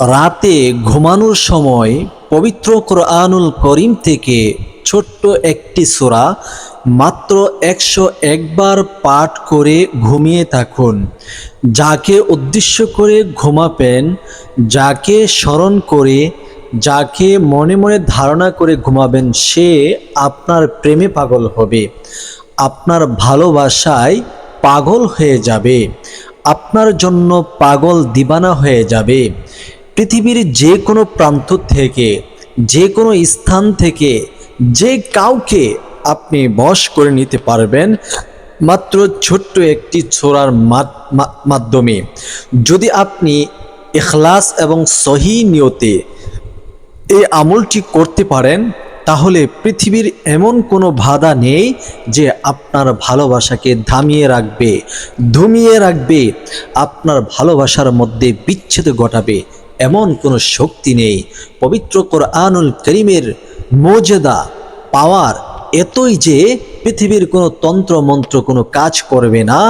রাতে ঘুমানোর সময় পবিত্র কোরআনুল করিম থেকে ছোট্ট একটি সোরা মাত্র একশো একবার পাঠ করে ঘুমিয়ে থাকুন। যাকে উদ্দেশ্য করে ঘুমাবেন, যাকে স্মরণ করে, যাকে মনে মনে ধারণা করে ঘুমাবেন, সে আপনার প্রেমে পাগল হবে। আপনার ভালোবাসায় পাগল হয়ে যাবে। আপনার জন্য পাগল দিবানা হয়ে যাবে। পৃথিবীর যে কোনো প্রান্ত থেকে যে কোনো স্থান থেকে, যে কাউকে আপনি বশ করে নিতে পারবেন মাত্র ছোট্ট একটি ছোড়ার মাধ্যমে। যদি আপনি এখলাস এবং সহি নিয়তে এই আমলটি করতে পারেন, তাহলে পৃথিবীর এমন কোনো বাধা নেই যে আপনার ভালোবাসাকে থামিয়ে রাখবে, ধুমিয়ে রাখবে, আপনার ভালোবাসার মধ্যে বিচ্ছেদ ঘটাবে। এমন কোনো শক্তি নেই। পবিত্র কোরআনুল করিমের মর্যাদা পাওয়ার এতই যে পৃথিবীর কোনো তন্ত্র, মন্ত্র কোনো কাজ করবে না।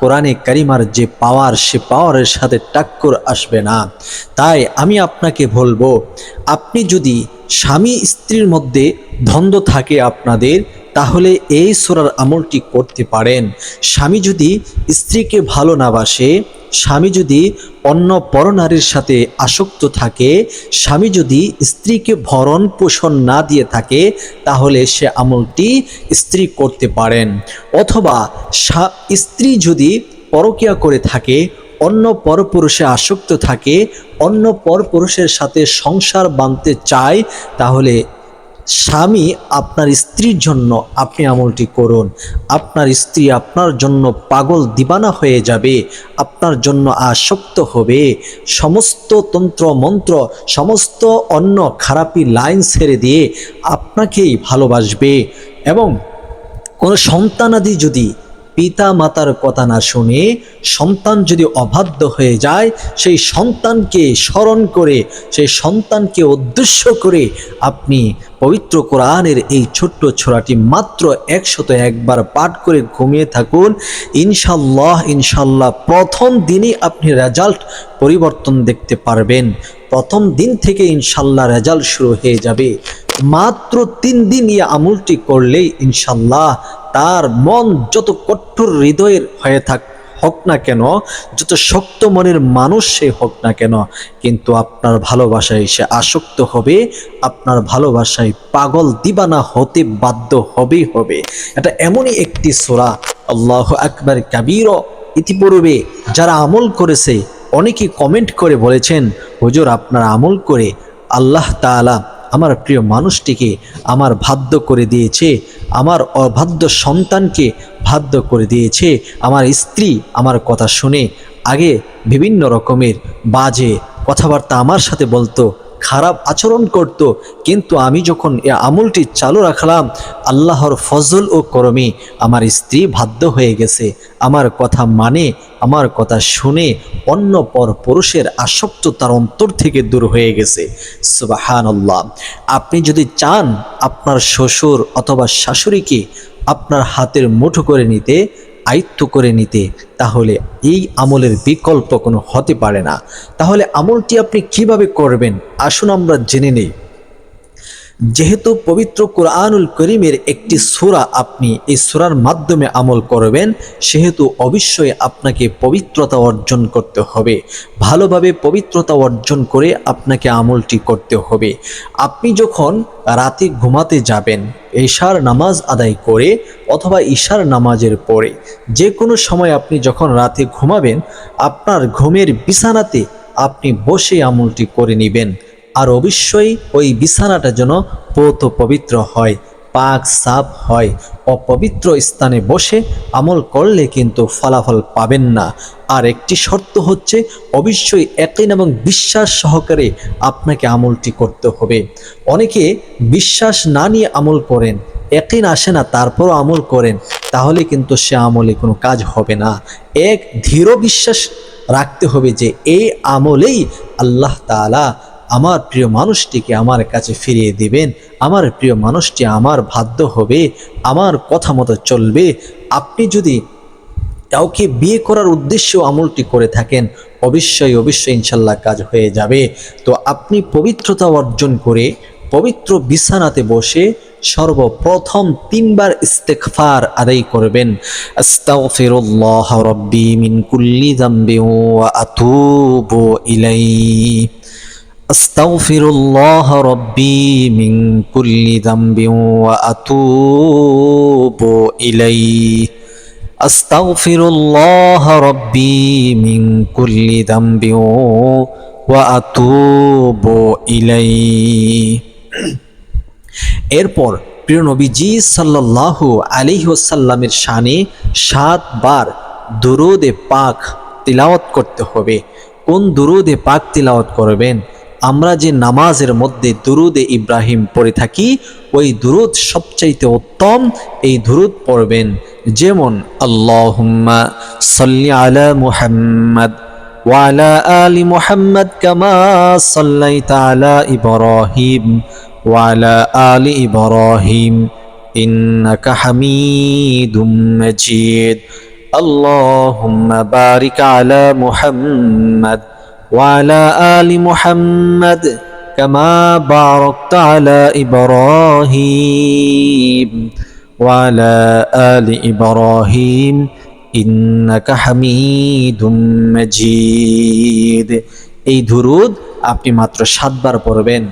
কোরআনে কারিমার যে পাওয়ার সে পাওয়ারের সাথে টাক্কর আসবে না। তাই আমি আপনাকে বলব, আপনি যদি স্বামী স্ত্রীর মধ্যে দ্বন্দ্ব থাকে আপনাদের, তাহলে এই সোরার আমলটি করতে পারেন। স্বামী যদি স্ত্রীকে ভালো না বাসে স্বামী যদি অন্য পরনারীর সাথে আসক্ত থাকে, স্বামী যদি স্ত্রীকে ভরণ পোষণ না দিয়ে থাকে, তাহলে সে আমলটি স্ত্রী করতে পারেন। অথবা স্ত্রী যদি পরকিয়া করে থাকে, অন্য পরপুরুষে আসক্ত থাকে, অন্য পরপুরুষের সাথে সংসার বাঁধতে চায়, তাহলে স্বামী আপনার স্ত্রীর জন্য আপনি আমলটি করুন। আপনার স্ত্রী আপনার জন্য পাগল দিবানা হয়ে যাবে। আপনার জন্য আসক্ত হবে। সমস্ত তন্ত্র, মন্ত্র, সমস্ত অন্য খারাপি লাইন ছেড়ে দিয়ে আপনাকেই ভালোবাসবে। এবং কোনো সন্তানাদি যদি পিতা মাতার কথা না শুনে সন্তান যদি অবাধ্য হয়ে যায়, সেই সন্তানকে স্মরণ করে, সেই সন্তানকে উদ্দেশ্য করে আপনি পবিত্র কোরআনের এই ছোট্ট ছোড়াটি মাত্র একশত একবার পাঠ করে ঘুমিয়ে থাকুন। ইনশাল্লাহ ইনশাল্লাহ প্রথম দিনই আপনি রেজাল্ট পরিবর্তন দেখতে পারবেন। প্রথম দিন থেকে ইনশাল্লাহ রেজাল্ট শুরু হয়ে যাবে। মাত্র তিন দিন ইয়ে আমলটি করলেই ইনশাল্লাহ তার মন যত কঠোর হৃদয়ের হয়ে থাক, হোক না কেন, যত শক্ত মনের মানুষ সে হোক না কেন, কিন্তু আপনার ভালোবাসায় সে আসক্ত হবে, আপনার ভালোবাসায় পাগল দিবানা হতে বাধ্য হবেই হবে। এটা এমনই একটি সোরা, আল্লাহ আকবর কাবির ইতিপূর্বে যারা আমল করেছে অনেকে কমেন্ট করে বলেছেন, হুজুর, আপনার আমল করে আল্লাহ তালা আমার প্রিয় মানুষটিকে আমার ভাদ্য করে দিয়েছে আমার অবাধ্য সন্তানকে ভাদ্য করে দিয়েছে। আমার স্ত্রী আমার কথা শুনে আগে বিভিন্ন রকমের বাজে কথাবার্তা আমার সাথে বলতো। খারাপ আচরণ করত। কিন্তু আমি যখন এ আমলটি চালু রাখলাম, আল্লাহর ফজল ও করমে আমার স্ত্রী বাধ্য হয়ে গেছে। আমার কথা মানে আমার কথা শুনে অন্য পর পুরুষের আসক্ত তার অন্তর থেকে দূর হয়ে গেছে। সুবাহান আল্লাহ আপনি যদি চান আপনার শ্বশুর অথবা শাশুড়িকে আপনার হাতের মুঠো করে নিতে আয়ত্ত করে নিতে, তাহলে এই আমলের বিকল্প কোনো হতে পারে না। তাহলে আমলটি আপনি কীভাবে করবেন? আসুন আমরা জেনে নেই। যেহেতু পবিত্র কোরআনুল করিমের একটি সুরা আপনি এই সুরার মাধ্যমে আমল করবেন, সেহেতু অবশ্যই আপনাকে পবিত্রতা অর্জন করতে হবে। ভালোভাবে পবিত্রতা অর্জন করে আপনাকে আমলটি করতে হবে। আপনি যখন রাতে ঘুমাতে যাবেন, ঈশার নামাজ আদায় করে অথবা ঈশার নামাজের পরে যে কোনো সময় আপনি যখন রাতে ঘুমাবেন, আপনার ঘুমের বিছানাতে আপনি বসে আমলটি করে নেবেন। আর অবশ্যই ওই বিছানাটা যেন পৌত পবিত্র হয়, পাক সাপ হয়। অপবিত্র স্থানে বসে আমল করলে কিন্তু ফলাফল পাবেন না। আর একটি শর্ত হচ্ছে, অবশ্যই একদিন এবং বিশ্বাস সহকারে আপনাকে আমলটি করতে হবে। অনেকে বিশ্বাস না নিয়ে আমল করেন একদিন আসে না, তারপরও আমল করেন, তাহলে কিন্তু সে আমলে কোনো কাজ হবে না। এক ধীর বিশ্বাস রাখতে হবে যে, এই আমলেই আল্লাহ তালা আমার প্রিয় মানুষটিকে আমার কাছে ফিরিয়ে দিবেন, আমার প্রিয় মানুষটি আমার বাধ্য হবে, আমার কথা মতো চলবে। আপনি যদি কাউকে বিয়ে করার উদ্দেশ্যেও আমলটি করে থাকেন, অবশ্যই অবশ্যই ইনশাল্লাহ কাজ হয়ে যাবে। তো আপনি পবিত্রতা অর্জন করে, পবিত্র বিছানাতে বসে সর্বপ্রথম তিনবার ইস্তেকফার আদায় করবেন। রাব্বি মিন কুল্লি যামবি আস্তাগফিরুল্লাহ রাব্বি মিন কুল্লি যামবি ওয়া আতুবু ইলাইহি। আস্তাগফিরুল্লাহ রাব্বি মিন কুল্লি যামবি ওয়া আতুবু ইলাইহি। এরপর প্রিয় নবীজি সাল্লাল্লাহু আলাইহি ওয়াসাল্লামের শানে সাতবার দুরুদে পাক তিলাওয়াত করতে হবে। কোন দুরুদে পাক তিলাওয়াত করবেন? আমরা যে নামাজের মধ্যে দুরুদে ইব্রাহিম পড়ে থাকি, ওই দুরুদ সবচাইতে উত্তম এই দুরুদ পড়বেন। যেমন, আল্লাহুম্মা সাল্লি ওয়ালা আলি কামা আলা ওয়ালা আলি বারিক আলা মুহাম্মদ وعلى آل محمد كما باركت على إبراهيم وعلى آل إبراهيم ইন্নাকা হামিদুম মাজিদ এই দুরুদ আপনি মাত্র সাতবার পড়বেন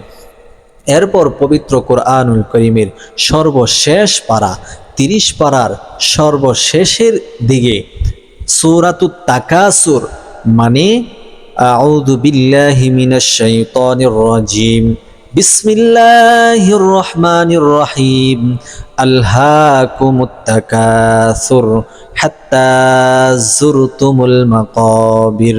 এরপর পবিত্র কোরআনুল করিমের সর্বশেষ পারা তিরিশ পারার সর্বশেষের দিকে সূরাতুত তাকাসুর মানে আউযু বিল্লাহি মিনাশ শাইতানির রাজিম। বিসমিল্লাহির রহমানির রহিম আলহাকুমুত তাকাসুর হাত্তা যুরতুমুল মাকাবির।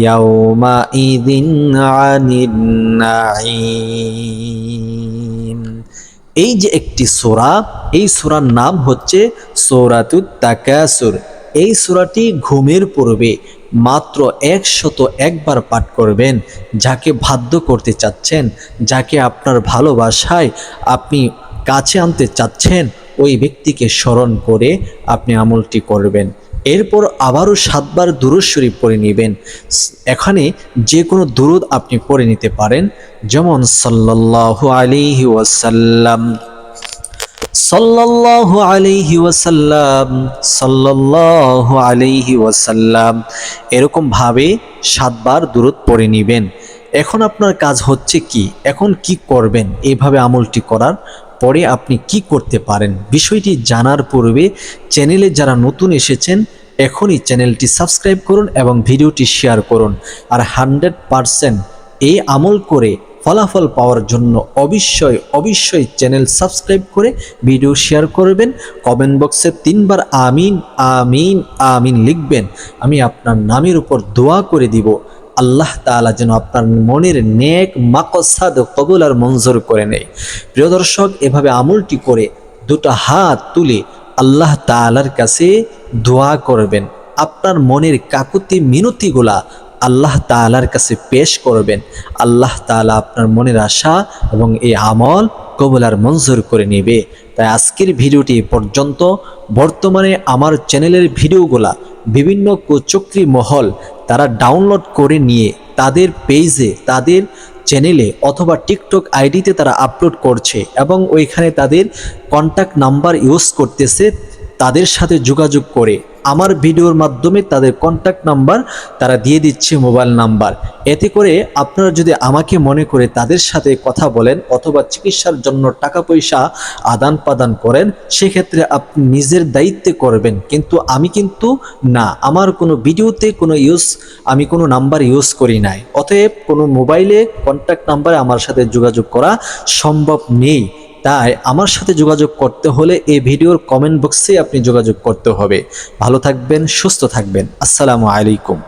يومئذ عن النعيم এই যে একটি সোরা এই সোরার নাম হচ্ছে সৌরাতুত তাকাসুর এই সোরাটি ঘুমের পূর্বে মাত্র একশত একবার পাঠ করবেন যাকে বাধ্য করতে চাচ্ছেন যাকে আপনার ভালোবাসায় আপনি কাছে আনতে চাচ্ছেন ওই ব্যক্তিকে স্মরণ করে আপনি আমলটি করবেন এরপর আবারও সাতবার দুরুদ শরীফ পড়ে নেবেন। এখানে যে কোনো দুরুদ আপনি পড়ে নিতে পারেন। যেমন সাল্লাল্লাহু আলাইহি ওয়াসাল্লাম, সাল্লাল্লাহু আলাইহি ওয়াসাল্লাম, সাল্লাল্লাহু আলাইহি ওয়াসাল্লাম। এরকম ভাবে সাতবার দূরত পড়ে নেবেন। এখন আপনার কাজ হচ্ছে কি? এখন কি করবেন? এইভাবে আমলটি করার পরে আপনি কি করতে পারেন? বিষয়টি জানার পূর্বে চ্যানেলে যারা নতুন এসেছেন, এখনই চ্যানেলটি সাবস্ক্রাইব করুন এবং ভিডিওটি শেয়ার করুন। আর হান্ড্রেড পারসেন্ট এই আমল করে ফলাফল পাওয়ার জন্য অবশ্যই অবশ্যই চ্যানেল সাবস্ক্রাইব করে ভিডিও শেয়ার করবেন। কমেন্ট বক্সে তিনবার আমিন আমিন আমিন লিখবেন। আমি আপনার নামের উপর দোয়া করে দিব। আল্লাহ তালা যেন আপনার মনের নেক মাকসাদ কবুল আর মঞ্জুর করে নেয়। প্রিয় দর্শক, এভাবে আমলটি করে দুটো হাত তুলে আল্লাহ তালার কাছে দোয়া করবেন। আপনার মনের কাকুতি মিনতিগুলা আল্লাহ তালার কাছে পেশ করবেন। আল্লাহ তালা আপনার মনের আশা এবং এই আমল কবুলার মঞ্জুর করে নেবে। তাই আজকের ভিডিওটি পর্যন্ত। বর্তমানে আমার চ্যানেলের ভিডিওগুলা বিভিন্ন কুচক্রি মহল তারা ডাউনলোড করে নিয়ে তাদের পেজে তাদের চ্যানেলে অথবা টিকটক আইডিতে তারা আপলোড করছে এবং ওইখানে তাদের কন্ট্যাক্ট নাম্বার ইউজ করতেছে তাদের সাথে যোগাযোগ করে। আমার ভিডিওর মাধ্যমে তাদের কন্ট্যাক্ট নাম্বার তারা দিয়ে দিচ্ছে মোবাইল নাম্বার এতে করে আপনারা যদি আমাকে মনে করে তাদের সাথে কথা বলেন অথবা চিকিৎসার জন্য টাকা পয়সা আদান প্রদান করেন, সেক্ষেত্রে আপনি নিজের দায়িত্বে করবেন। কিন্তু আমি কিন্তু না, আমার কোনো ভিডিওতে কোনো ইউজ আমি কোনো নাম্বার ইউজ করি নাই। অতএব কোনো মোবাইলে কন্ট্যাক্ট নাম্বারে আমার সাথে যোগাযোগ করা সম্ভব নেই। তাই আমার সাথে যোগাযোগ করতে হলে এই ভিডিওর কমেন্ট বক্সে আপনি যোগাযোগ করতে হবে। ভালো থাকবেন, সুস্থ থাকবেন। আসসালামু আলাইকুম।